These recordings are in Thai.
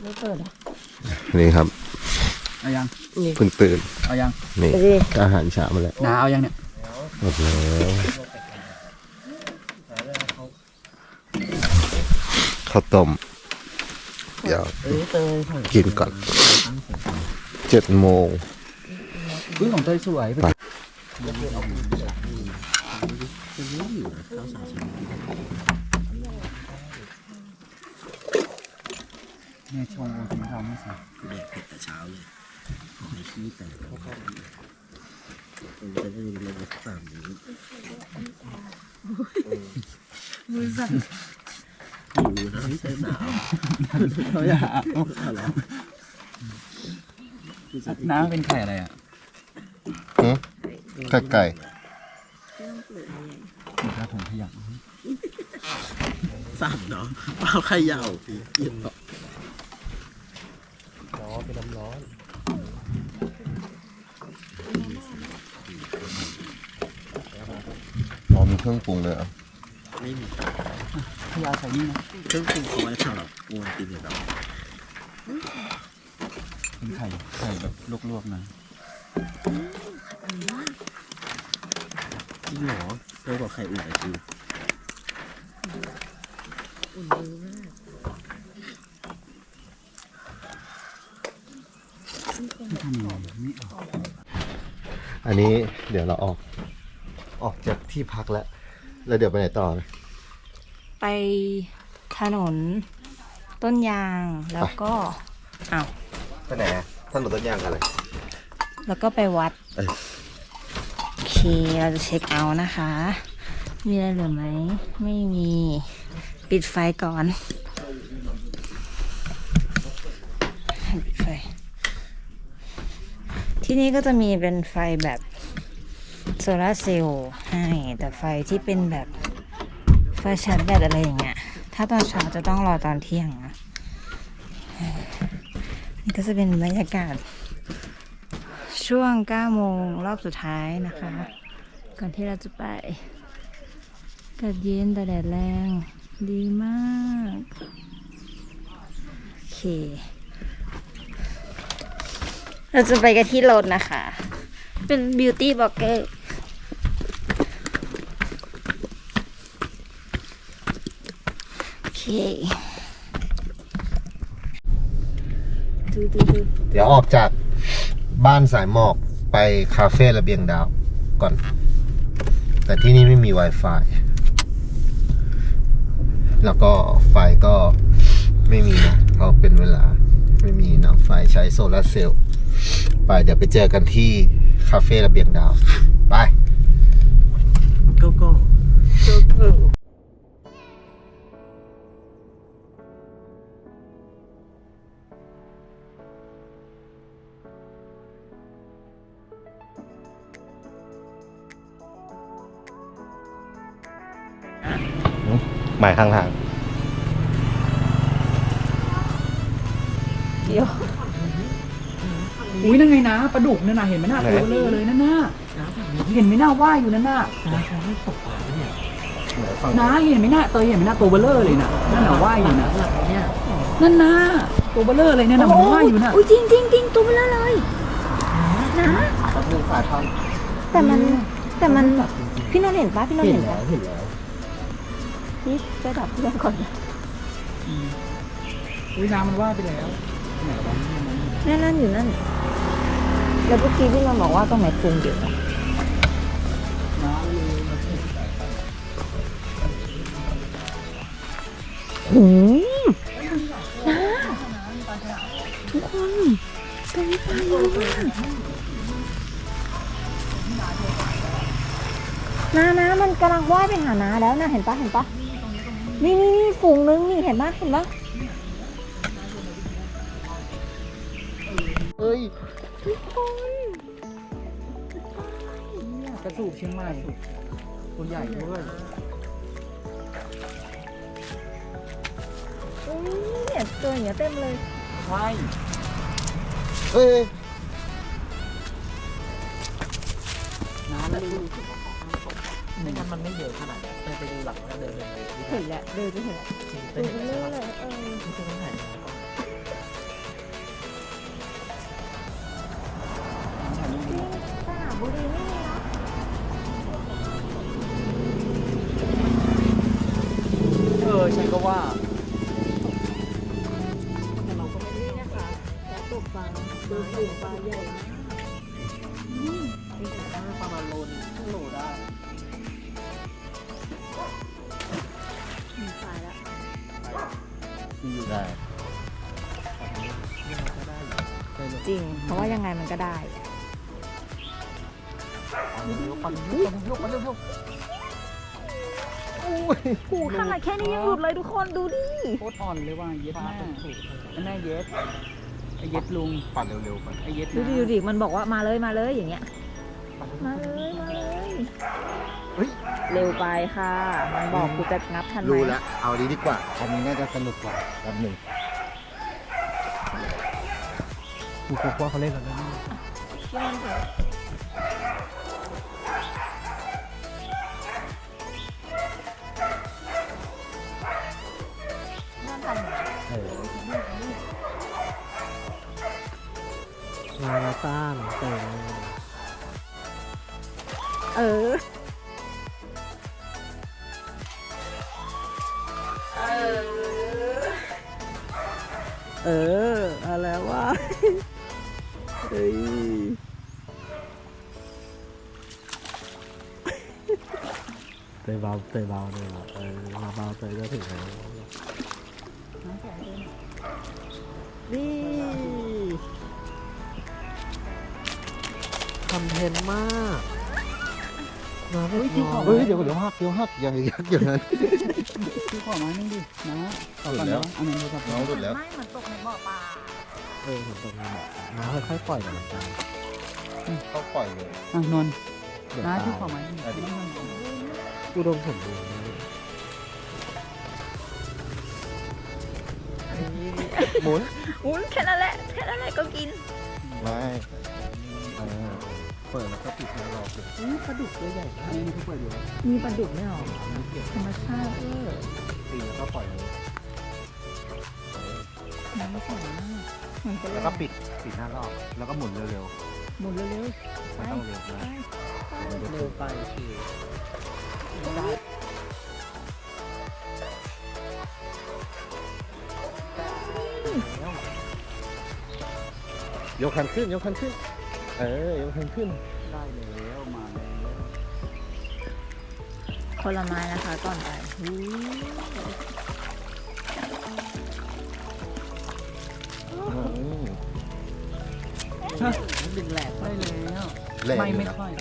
ไม่เปิดอะนี่ครับเอายังเพิ่งตื่นเอายังนี่ไปดิอาหารเช้ามาแล้วนาเอายังเนี่ยหมดแล้วข้าวต้มเดี๋ยวเออเตยค่ะกินก่อนเจ็ดโมงอุ้ยของเตยสวยไปแม่ชงกินข้าวไม่ใส่ เด็กเผ็ดแต่เช้าเลยขอให้ขี้แต่ผมจะได้เรียนสักสามนี้ มือสั่นอยู่นะไม่ใช่หนาวเขาอยากเอาเหรอน้ำเป็นไข่อะไรอะไก่ไก่มีกระถงขยะสามเนาะเปล่าใครยาวพี่เยี่ยมเนาะอ๋อมีเครื่องปรุงเลยเหรอะ ไม่มีขยะใส่นี่นะเครื่องปรุงเขาไว้สำหรับกวนกินอย่างเราเป็นไข่ไข่แบบลวกๆนะจริงเหรอเธอบอกไข่อุ่นไอคือที่ทำยังไงไม่ออกอันนี้เดี๋ยวเราออก ออกจากที่พักแล้ว แล้วเดี๋ยวไปไหนต่อนะไปถนนต้นยางแล้วก็อ้าวไปไหนถนนต้นยางอะไร แล้วก็ไปวัด เอ้ย โอเค เราจะเช็คเอาท์นะคะ มีอะไรเหลือไหม ไม่มี ปิดไฟก่อน ปิดไฟ ที่นี่ก็จะมีเป็นไฟแบบ โซลาร์เซลล์ให้แต่ไฟที่เป็นแบบไฟชาร์จแบตอะไรอย่างเงี้ยถ้าตอนเช้าจะต้องรอตอนเที่ยงนะนี่ก็จะเป็นบรรยากาศ ช่วง 9 โมงรอบสุดท้ายนะคะ ก่อนที่เราจะไปอากาศเย็นแต่แดดแรง ดีมาก โอเค เราจะไปกันที่รถนะคะ เป็นบิวตี้บล็อกเกอร์โอ เคดูดูดูเดี๋ยวออกจากบ้านสายหมอกไปคาเฟ่ระเบียงดาวก่อน แต่ที่นี่ไม่มี Wi-Fi แล้วก็ไฟก็ไม่มีนะเพราะเป็นเวลาไม่มีน้ำไฟใช้โซลาร์เซลล์ไปเดี๋ยวไปเจอกันที่คาเฟ่ระเบียงดาว ไปโกโก้ หมายข้างทางเดี๋ยวอุ้ยนั่นไงนะปลาดุกนั่นน่ะเห็นไหมหน้าไหนตัวเบลอเลยนั่นน่ะเห็นไหมหน้าว่ายอยู่นั่นน่ะน้าเห็นไหมหน้าเตยเห็นไหมหน้าตัวเบลอเลยน่ะนั่นน่ะว่ายอยู่น่ะนั่นน่ะตัวเบลอเลยเนี่ยน่ะมันว่ายอยู่น่ะอุ้ยจริงจริงจริงตัวมันละเลยนะก็คือสายทอนแต่มันแต่มันพี่นนท์เห็นปะพี่นนท์เห็เห็นนแล้ปะวเห็นแล้ว นี่จะดับเพื่อนก่อนอุ้ยน้ำมันว่ายไปแล้วไหนวะนั่นนั่นอยู่นั่น แล้วเมื่อกี้พี่นนท์บอกว่าตรงไหนฟูงเยอะน้ำเลยหืมนะทุกคนตรงนี้ปลาเยอะมากนานะมันกำลังว่ายไปหานาแล้วนะเห็นปะเห็นปะ นี่นี่นี่ฝูงนึงนี่เห็นปะเห็นปะเฮ้ยทุกคนกระสูบเชียงใหม่ตัวใหญ่ด้วยอุ้ยเนี่ยตัวอย่างเงี้ยเต็มเลยว่ายเฮ้ยน้ำเลยไม่งั้นมันไม่เยอะขนาดนี้ ไปดูหลังแล้วเดินเลยเห็นแล้วเดินจะเห็นดูไปเรื่อยเลยเออตรงไหนสระบุรีไม่มีเนเออฉันก็ว่า แค่นี้ยังหลุดเลยทุกคนดูดิๆโคตรอ่อนเลยว่าเย็ดแม่ไอ้แม่เย็ดไอ้เย็ดลุงปั่นเร็วๆไปไอ้เย็ดดูนะดิดูดิมันบอกว่ามาเลยมาเลยอย่างเงี้ยมาเลยมาเลยเฮ้ยเร็วไปค่ะ มันบอกกูจะงับทันไหมรู้แล้วเอาดีดีกว่าอันนี้น่าจะสนุกกว่าแป๊บหนึ่งกูกลัวเขาเล่นแล้วนะ มาแล้วต้านเต็มเออ เออ อะไรวะ เฮ้ย เตยเบาเตยเบาเลยเหรอเออมาเบาเตยก็ถึงแล้วนี่ คอนเทนต์มากมาไม่เฮ้ยพี่ขอเฮ้ยเดี๋ยวเดี๋ยวหักเดี๋ยวหักอย่าอย่าอย่างนั้นพี่ขอมาหนึ่งดินะขอหลุก่อนดแล้นะวอันนี้นโทรศัพท์น้องหลุดแล้ว ไม่มันตกในบ่อปลาเออผมตรงนี้แหละมาค่อยๆปล่อยกับมันไปเขาปล่อยเลยอะนนท์เดี๋ยวนะตายพี่ขอมาหนึ่งอะดิอุดมสมบูรณ์นะหมุน อุ้ยแค่นั้นแหละแค่นั้นแหละก็กิน ไม่เออ เปิดแล้วก็ปิดแล้วรอเปิดอุ้ยปลาดุกตัวใหญ่อันนี้คือเปิดอยู่มีปลาดุกไม่หรอธรรมชาติเออตีแล้วก็ปล่อยเลยน้ำใสมากเหมือนเป็นแล้วก็ปิดปิดหน้ารอบแล้วก็หมุนเร็วหมุนเร็วๆๆไปไม่ต้องเร็วไปนะไปมันจะเร็ถูวกไปคือยกคันขึ้นยกคันขึ้น เออยกคันขึ้น ได้แล้วมาแล้วคนละไม้นะคะก่อนไปอุ๊ยอืมดึงแหลกได้แล้วแรงไม่อยู่ไม่นะค่อย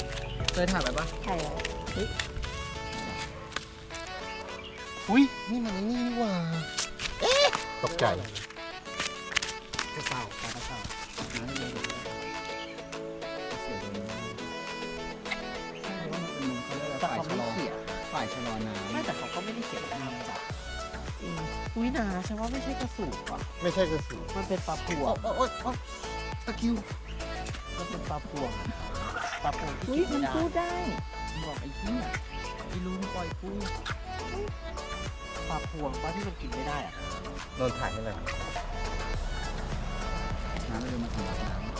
เคยถ่ายไปปะใช่แล้วเฮ้ยอุ้ยนี่มันไอ้นี่นี่หว่าเอ๊ะตกใจ ไม่แต่เขาก็ไม่ได้เขียนว่าน้ำจับจริงอุ้ยนาฉันว่าไม่ใช่กระสูบอะ ไม่ใช่กระสือมันเป็นปลาพวโอ้งโอ้โอ้ตะคิวมันเป็นปลาพวงปลาพวงที่อุ้ยกินมันไม่ได้พูดได้ มันบอกไอ้เหี้ยอีลูนปล่อยกูปลาพวงปลาที่มันกินไม่ได้อะโดนถ่ายให้เลยน้ำเลยมาสำลัก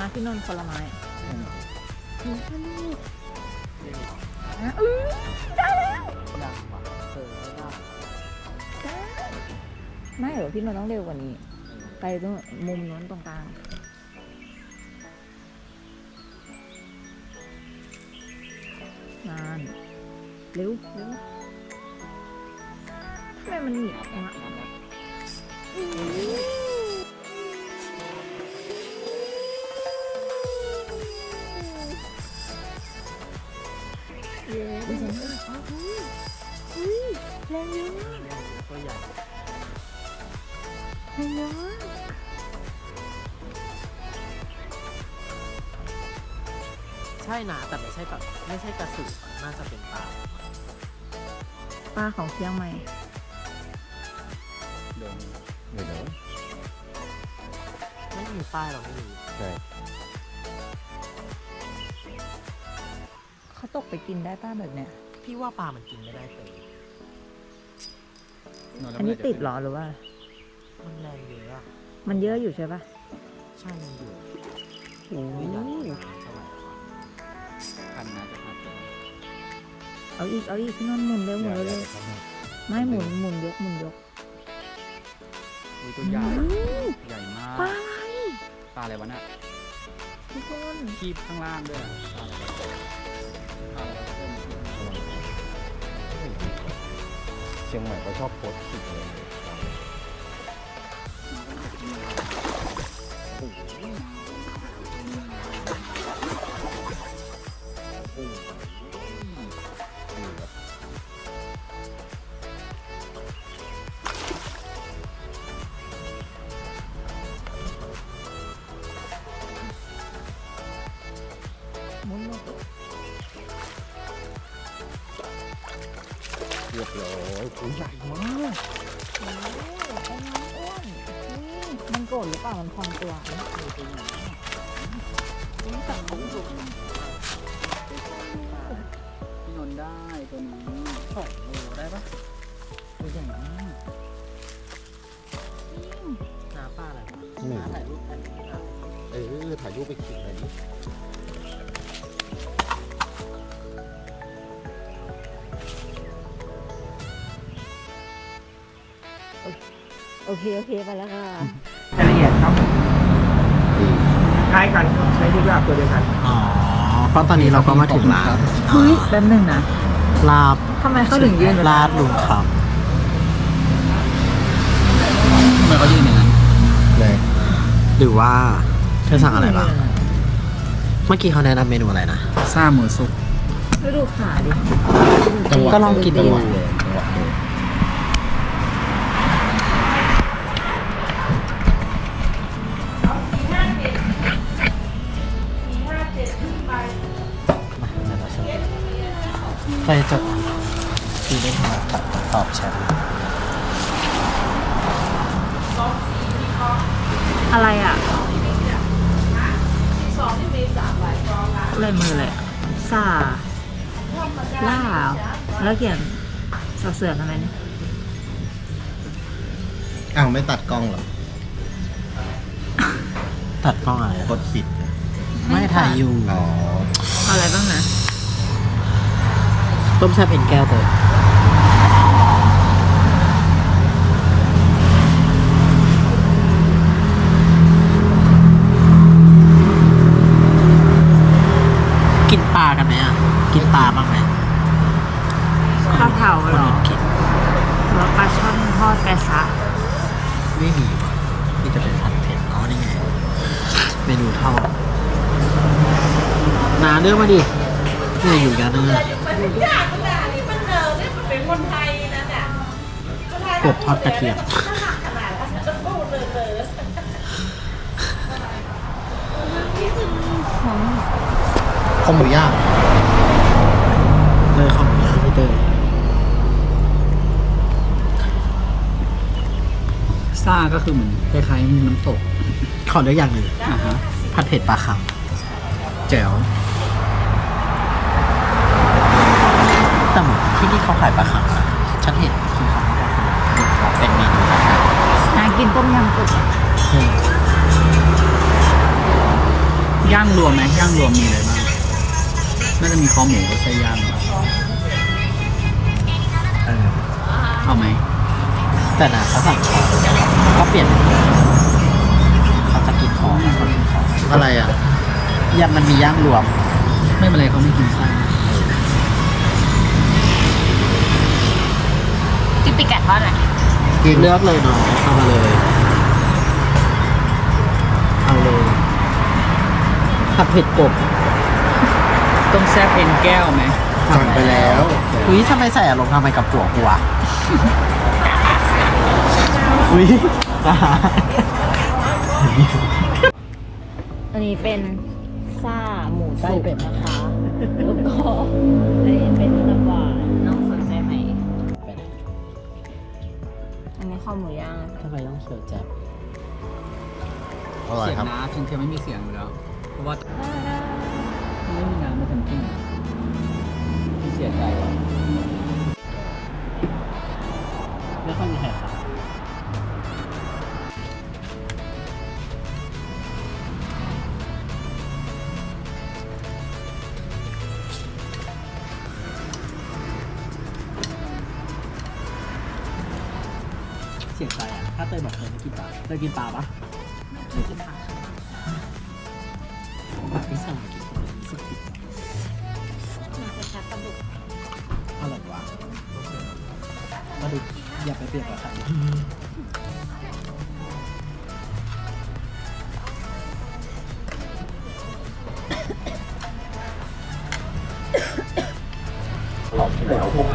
มาพี่นนท์คนลไม้ำอะอื้อได้แล้วยากกว่าเออไม่ได้ได้ไม่เหรอพี่นนท์ต้องเร็วกว่านี้ ไปตรงมุมนู้นตรงกลาง นาน เร็วเร็วทำไมมันหนีบอะ ใช่นะแต่ไม่ใช่แบบไม่ใช่กระสืออะน่าจะเป็นปลาปลาของเชียงใหม่โดนเดี๋ยวเดี๋ยวไม่มีป้ายเราไม่รู้ใช่เขาตกไปกินได้ป้าแบบเนี้ย พี่ว่าปลามันกินไม่ได้เลยอันนี้ติดเหรอหรือว่า มันแรงเยอะ มันเยอะอยู่ใช่ปะใช่มันอยู่โอ้ไม่ใหญ่ยเท่าไหร่พันน่าจะพันเอาอีกเอาอีกพี่นนท์หมุนเร็วหมุนเร็วไม่หมุนหมุนยกหมุนยกมีตัวใหญ่อืมใหญ่มากปลาอะไรปลาอะไรวะน่ะทุกคนคีบข้างล่างด้วยอะปลาอะไรวะปลาอะไรวะเพิ่มคีบข้างล่างเชียงใหม่ก็ชอบโพสต์คลิปเลยหมุนหมด เรียบร้อยโอ้ยใหญ่มาก มันโกรธหรือเปล่ามันพองตัวพี่นนท์ได้ตัวนี้สองโลได้ปะตัวใหญ่มากหนาปลาอะไรวะหนาถ่ายรูปถ่ายรูปถ่ายรูปเออถ่ายรูปไปคลิปหน่อยดิโอเค โอเค ไปแล้วค่ะ คล้ายกันใช้ที่ลาบตัวเดียวกันอ๋อเพราะตอนนี้เราก็มาถึงร้านเฮ้ยแป๊บหนึงนะ ลาบทำไมเขาถึงยืนลาดลุงครับทำไมเขายืนอย่างนั้นเลยหรือว่าเธอสั่งอะไรบ้างเมื่อกี้เขาแนะนำเมนูอะไรนะ ซ่าหมูสุกไปดูขาดิ ก็ลองกินดู จังหวะดู ไปจดทีเล่นมาตอบแชทอะไรอะอะไรมือเลยซาล่าเหรอแล้วเขียนสอเสือทำไมเนี่ยอ้าวไม่ตัดกล้องเหรอ ตัดกล้องอะไรกดปิด ไม่ถ่ายอยู่ อ๋อ เอาอะไรบ้างนะ ต้มแซ่บเอ็นแก้วเตยกินปลากันไหมอะ กินปลาบ้างไหมข้าวเผาคนเหรออื่นกินหรือว่าปลาช่อนทอดแปะซะไม่มีว่ะนี่จะเป็นผัดเผ็ดอ๋อนี่ไง เมนูทอดนาเนื้อมาดิเนี่ยอยู่กันเนื้อ กบทอดกระเทียมข้าวหมูย่างเตยข้าวหมูย่างพี่เตยซ่าก็คือเหมือนคล้ายๆน้ำตก ขอเลือกอย่างหนึ่งอ่าฮะผัดเผ็ดปลาคังแจ๋ว แต่เหมือน ที่นี่เขาขายปลาคังนะฉันเห็นที่เขาขายปลาคังเป็นเมนูอาหารนากินต้มยำกบอืมย่างรวมไหมย่างรวมมีอะไรบ้างน่าจะมีคอหมูกับไส้ย่างเออเอาไหมแต่นะเขาสั่งของก็เปลี่ยนเขาจะกินของเขากินของอะไรอะยำมันมีย่างรวมไม่เป็นไรเขาไม่กินไส้ ปิกัดทอดอะไรกินเลือกเลยเนาะเอามาเลยเอาเลยผัดเผ็ดกบต้องแซ่บเอ็นแก้วไหมสั่งไปแล้วอุ้ยทำไมใส่อารมณ์ทำไมกับผัวกูวะอุ้ยอันนี้เป็นซ่าหมูสุกนะคะแล้วก็อันนี้เป็นตับหวาน อันนี้ข้าวหมูย่างนะคะทำไมต้องเสิร์ฟแจ๊บอร่อยเสียงครับน้ำถึงเทียมไม่มีเสียงอยู่แล้ว เพราะว่าไม่มีน้ำไม่ทำกินที่เสียใจว่ะไม่ค่อยมีใคร ถ้าเตยบอกเตยไม่กินปลาเตยกินปลาปะไม่กินปลาปลาสั่งกินรู้สึกผิดอร่อยวะมาดูอย่าไปเปรียบกับใคร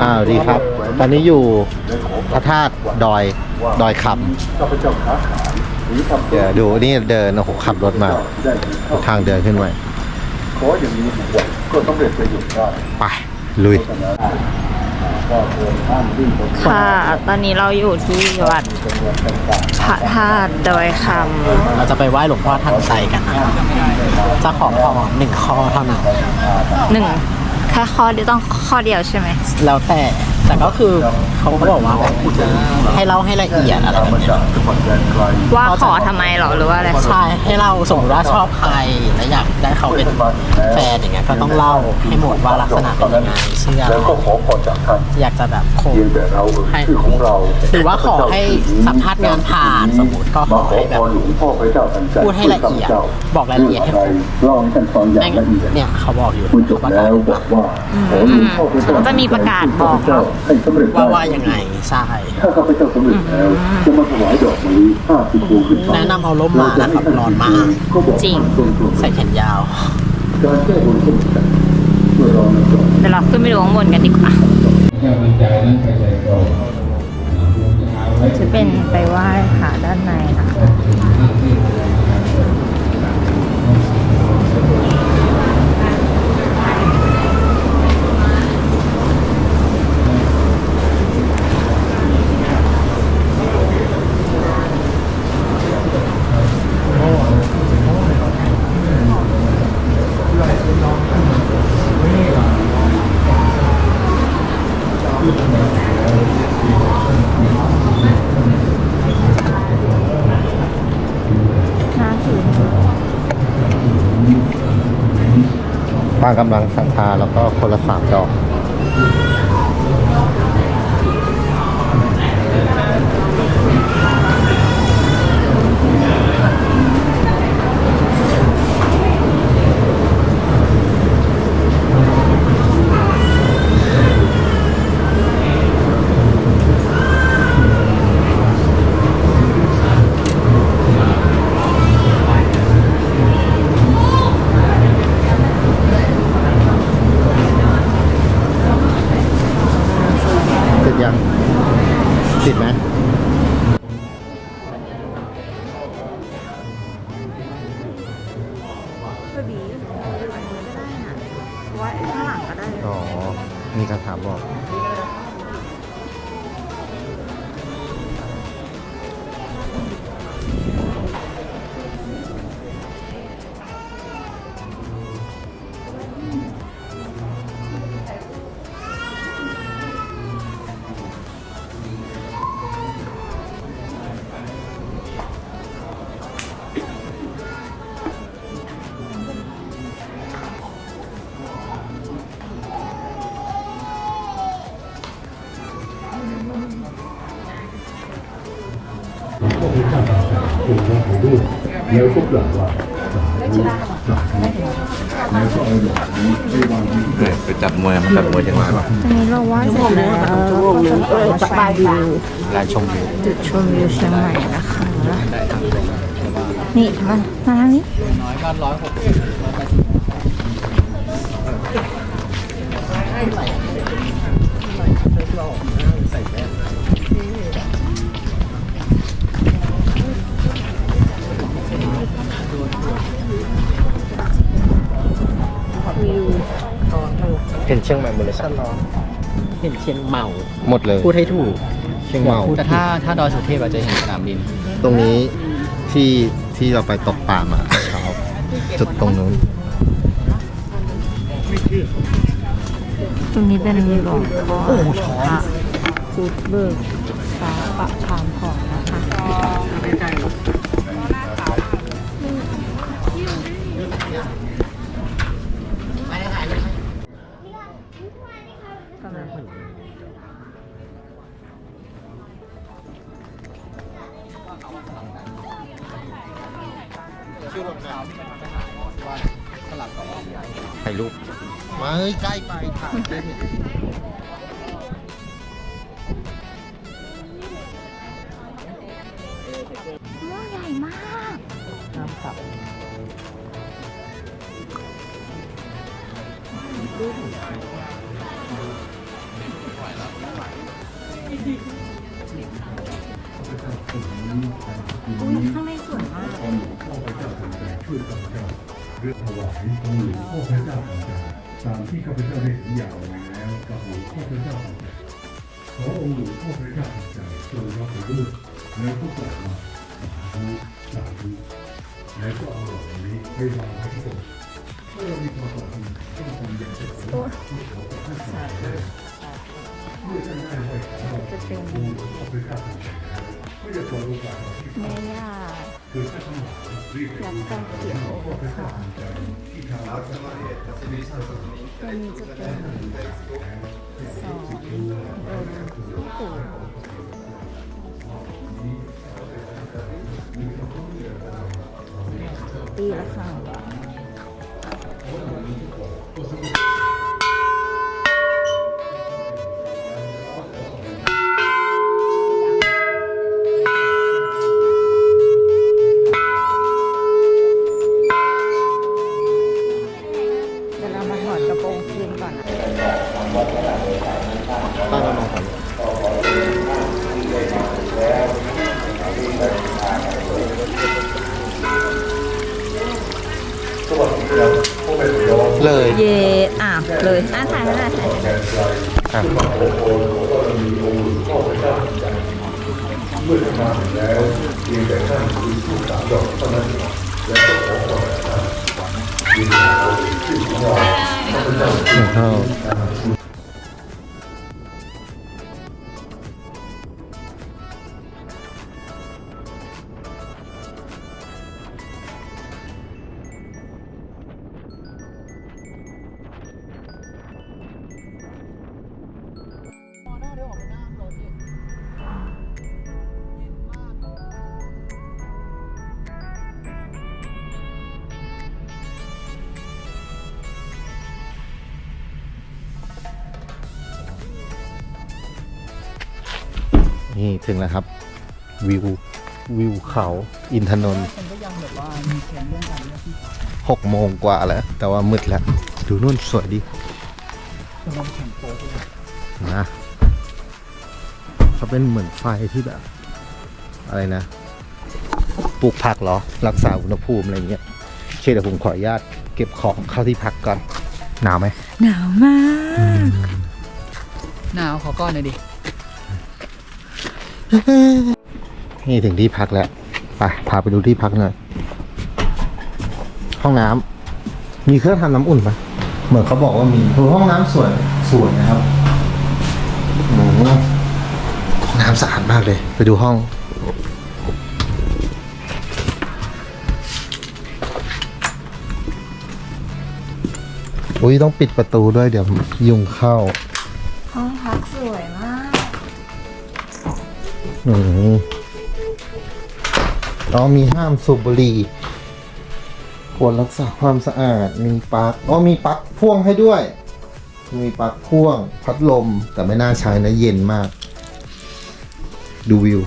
อ้าวดีครับ ตอนนี้อยู่พระธาตุดอย ดอยคำเดี๋ยวดูนี่เดินโอ้โหขับรถมาทางเดินขึ้นไปไปลุยค่ะ ตอนนี้เราอยู่ที่วัดพระธาตุดอยคเราจะไปไหว้หลวงพ่อทันใจกันนะจะขอพรหนึ่งข้อเท่านั้นำหนึ่งแค่ข้อเดียวต้องข้อเดียวใช่ไหม แล้วแต่ แต่ก็คือเขาก็บอกว่าแบบให้เล่าให้ละเอียดอะไรแบบเนี้ยว่าขอทำไมเหรอหรือว่าอะไรใช่ให้เราสมมติว่าชอบใครและอยากได้เขาเป็นแฟนอย่างเงี้ยก็ต้องเล่าให้หมดว่าลักษณะเป็นยังไงเชื่ออะไรอยากจะแบบคงให้หรือว่าขอให้สัมภาษณ์งานผ่านสมมติก็ขอให้แบบพูดให้ละเอียดบอกรายละเอียดให้ครบไม่งั้นเนี่ยเขาบอกอยู่เขาประกาศอืมเขาจะมีประกาศบอกเนาะว่าว่ายังไงใช่ถ้าข้าพเจ้าสำเร็จแล้วจะมาถวายดอกมะลิห้าสิบพวงขึ้นไปแนะนำเอาร่มมานะครับร้อนมากจริงใส่แขนยาวการแก้บนต้นจันเมื่อเรานำดอกเดี๋ยวเราขึ้นไปดูข้างบนกันดีกว่าจะเป็นไปไหว้ค่ะด้านในนะคะางกำลังศรัทธาแล้วก็คนละสามดอก ไปจับมวยมาจับมวยเชียงรายป่ะตอนนี้เราไหว้เสร็จแล้วเราจะไปดูร้านชมวิวจุดชมวิวเชียงใหม่นะคะ นี่มามาทางนี้น้อยก็ร้อยหกสิบร้อยแปดสิบ เห็นเชียงใหม่หมดเลยชะลอเห็นเชียงเมาหมดเลยพูดให้ถูกเชียงเมาแต่ถ้าถ้าดอยสุเทพเราจะเห็นสนามบิน ตรงนี้ที่ที่เราไปตกปลามาเช้าจุดตรงนู้นตรงนี้เป็นหลวงพ่อพระพุทธเบิกฟ้าประชามของนะคะ ถ่ายรูปมาเฮ้ยใกล้ไปถ่ายได้ไหมม่วงใหญ่มากน้ำสับอุ้ยข้างในสวยมาก เรื่อถวายองค์หลวงพ่อพระเจ้าของเราตามที่ข้าพเจ้าได้สัญญาไว้แล้วกับหลวงพ่อพระเจ้าของเราขอองค์หลวงพ่อพระเจ้าของเราทรงรับรู้แล้วก็กล่าวว่าสาธุสาธุแล้วก็เอาหลอดนี้ไปวางไว้ที่โต๊ะเมื่อเรามีความปรารถนาต้องทำอย่างเต็มที่ผู้ขอประทานสาธุเมื่อท่านได้ไหว้ขอเราจะเป็นองค์หลวงพ่อพระเจ้าของเราก็จะขอโอกาสที่แม่ย่าคือท่านทั้งหลายรีบไปยัก ษ์กันเขียวค่ะที่ทางวัดส เลย เย่อะเลยอะถ่ายให้หน่อยถ่ายให้หน่อยอะเมื่อทำมาถึงแล้วเพียงแต่ท่านคือผู้สามดอกเท่านั้นและก็ขอขอท่านยินดีที่ของเราพระพุทธเจ้า นี่ถึงแล้วครับ วิววิวเขาอินทนนท์ฉันก็ยังแบบว่ามีแคนเรื่องการเลือกที่พักหกโมงกว่าแล้ว แต่ว่ามืดแล้ว ดูนู่นสวยดีกำลังแข่งโป๊ะเลยนะเขาเป็นเหมือนไฟที่แบบ อะไรนะปลูกผักเหรอ รักษาอุณหภูมิอะไรเงี้ยโอเคเดี๋ยวผมขออนุญาตเก็บของเข้าที่พักก่อนหนาวไหมหนาวมาก หนาวขอก้อนหน่อยดิ นี่ถึงที่พักแล้วไปพาไปดูที่พักหน่อย ห้องน้ำมีเครื่องทำน้ำอุ่นปะเหมือนเขาบอกว่ามีคือห้องน้ำสวยสวยนะครับโอ้โหน้ำสะอาดมากเลย ไปดูห้องอุ้ยต้องปิดประตูด้วยเดี๋ยวยุงเข้า อืมอ๋อมีห้ามสูบบุหรี่ควรรักษาความสะอาด มีปลั๊กอ๋อมีปลั๊กพ่วงให้ด้วย มีปลั๊กพ่วง พัดลม แต่ไม่น่าใช้นะเย็นมาก ดูวิว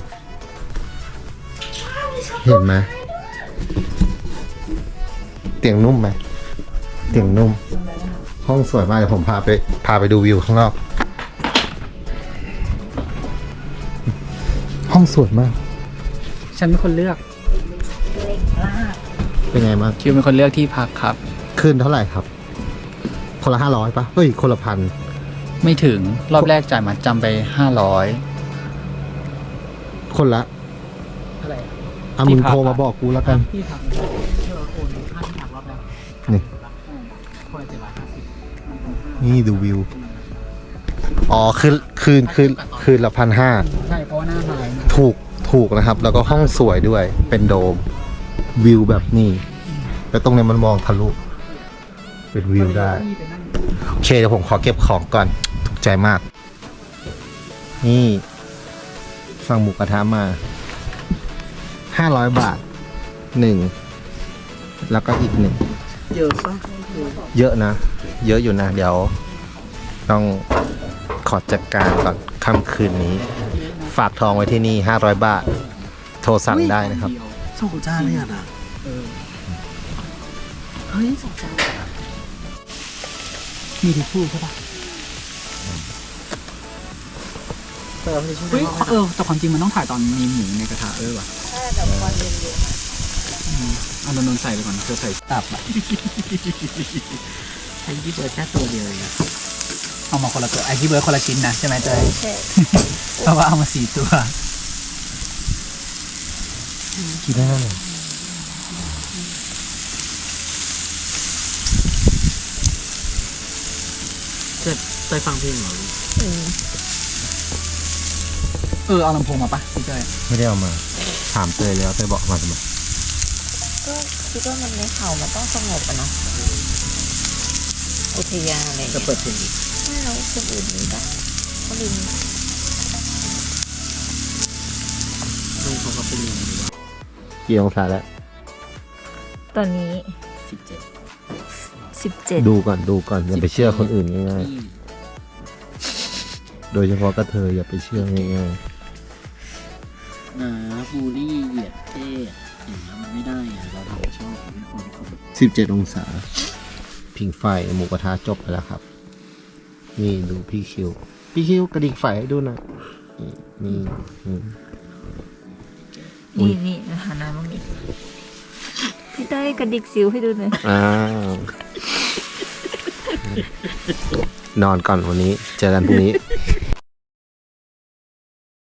เห็นไหมเตียงนุ่มไหมเตียงนุ่ม ห้องสวยมากเดี๋ยวผมพาไป พาไปดูวิวข้างนอก ห้องสวยมาก ฉันเป็นคนเลือก เป็นไงบ้างคิวเป็นคนเลือกที่พักครับ คืนเท่าไหร่ครับ คนละห้าร้อยปะเฮ้ย คนละพัน ไม่ถึงรอบแรกจ่ายมาจำไปห้าร้อย คนละอะไรอะมึงโทรมาบอกกูแล้วกัน ที่พักเธอโอนค่าที่พักรอบแรกนี่ คนละเจ็ดร้อยห้าสิบนี่ดูวิว อ๋อคืนคืนคืนคืนละพันห้าใช่เพราะว่าหน้าไฮถูกถูกนะครับ แล้วก็ห้องสวยด้วยเป็นโดมวิวแบบนี้แล้วตรงเนี้ยมันมองทะลุเป็นวิวได้ที่ไปนั่งโอเคเดี๋ยวผมขอเก็บของก่อนถูกใจมาก นี่สั่งหมูกระทะมาห้าร้อยบาทหนึ่งแล้วก็อีกหนึ่งเยอะปะเยอะนะ เยอะอยู่นะ เดี๋ยว ต้อง ขอจัดการก่อนค่ำคืนนี้ ฝากทองไว้ที่นี่ 500 บาท โทรสั่งได้นะครับ สองจานเลยอะนะเฮ้ยสองจานมีทิชชู่ใช่ปะเฮ้ยเออแต่ความจริงมันต้องถ่ายตอนมีหมูในกระทะเออว่ะใช่แต่ควันเยอะๆเอานนท์ใส่ไปก่อนเธอใส่ตับอะใช้ที่เบิร์ดแค่ตัวเดียวเองอะ เอามาคนละตัวไอที่เบิร์ดคนละชิ้นนะใช่ไหมเจยเพราะว่าเอามาสี่ตัวกินได้เลยเกิดเคยฟังเพลงเหรอเออเอาลำโพงมาปะพี่เจยไม่ได้เอามา ถามเตยแล้วเตยบอกมาทำไมก็คิดว่ามันในเขามันต้องสงบอะเนาะอุทยานอะไรอย่างจะเงี้ยเปิดเพลงอีก ไม่เราคนอื่นมีปะคนอื่นลุงเขาก็ไปเรียนหรือว่ากี่องศาแล้วตอนนี้สิบเจ็ดสิบเจ็ดดูก่อนดูก่อนอย่าไปเชื่อคนอื่นง่ายๆโดยเฉพาะกระเทยอย่าไปเชื่อง่ายนะบูลลี่เหยียดเพศอย่างนี้ยมันไม่ได้อะเราทำชอบไม่ควรคนๆสิบเจ็ดองศาพิงไฟหมูกระทะจบไปแล้วครับ นี่ดูพี่คิว พี่คิวกระดิกไฟให้ดูหนะนี่นี่ นี่นี่นะคะน้ำมันมีพี่เต้ยกระดิกสิวให้ดูหน่อยอ้าว นอนก่อนวันนี้ เจอกันพรุ่งนี้